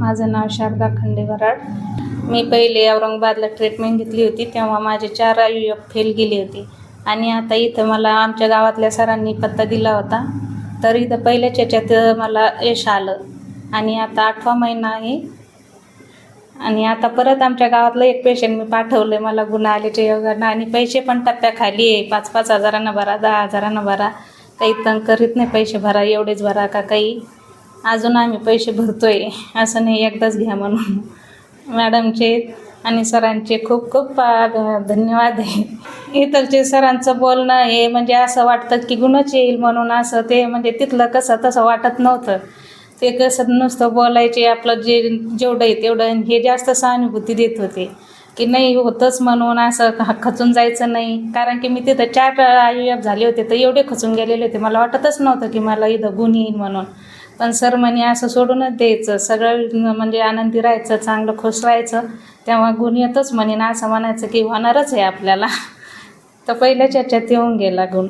माझं नाव शारदा खंडेवराड मी पहिले औरंगाबादला ट्रीटमेंट घेतली होती तेव्हा माझे चार आयु एफ फेल गेली होती. आणि आता इथं मला आमच्या गावातल्या सरांनी पत्ता दिला होता. तर इथं पहिल्याच याच्यात मला यश आलं. आणि आता आठवा महिना आहे. आणि आता परत आमच्या गावातलं एक पेशंट मी पाठवलं आहे मला गुन्हा आल्याच्या योगानं. आणि पैसे पण टप्प्याखाली आहे. पाच पाच हजारांना भरा दहा हजारानं भरा. काही तंग करीत नाही पैसे भरा एवढेच भरा का काही? अजून आम्ही पैसे भरतोय असं नाही एकदाच घ्या म्हणून. मॅडमचे आणि सरांचे खूप खूप धन्यवाद आहे. इथलचे सरांचं बोलणं हे म्हणजे असं वाटतं की गुणच येईल म्हणून असं ते म्हणजे तिथलं कसं तसं वाटत नव्हतं. ते कसं नुसतं बोलायचे आपलं जे जेवढं आहे तेवढं हे जास्त सहानुभूती देत होते. की नाही होतंच म्हणून असं खचून जायचं नाही. कारण की मी तिथं चार आय झाले होते तर एवढे खचून गेलेले होते. मला वाटतच नव्हतं की मला इथं गुण येईल म्हणून. पण सर म्हणे असं सोडूनच द्यायचं. सगळं म्हणजे आनंदी राहायचं चांगलं खुश राहायचं. तेव्हा गुण येतच म्हणे ना असं म्हणायचं की होणारच आहे आपल्याला. तर पहिल्याच्या याच्यात येऊन गेला गुण.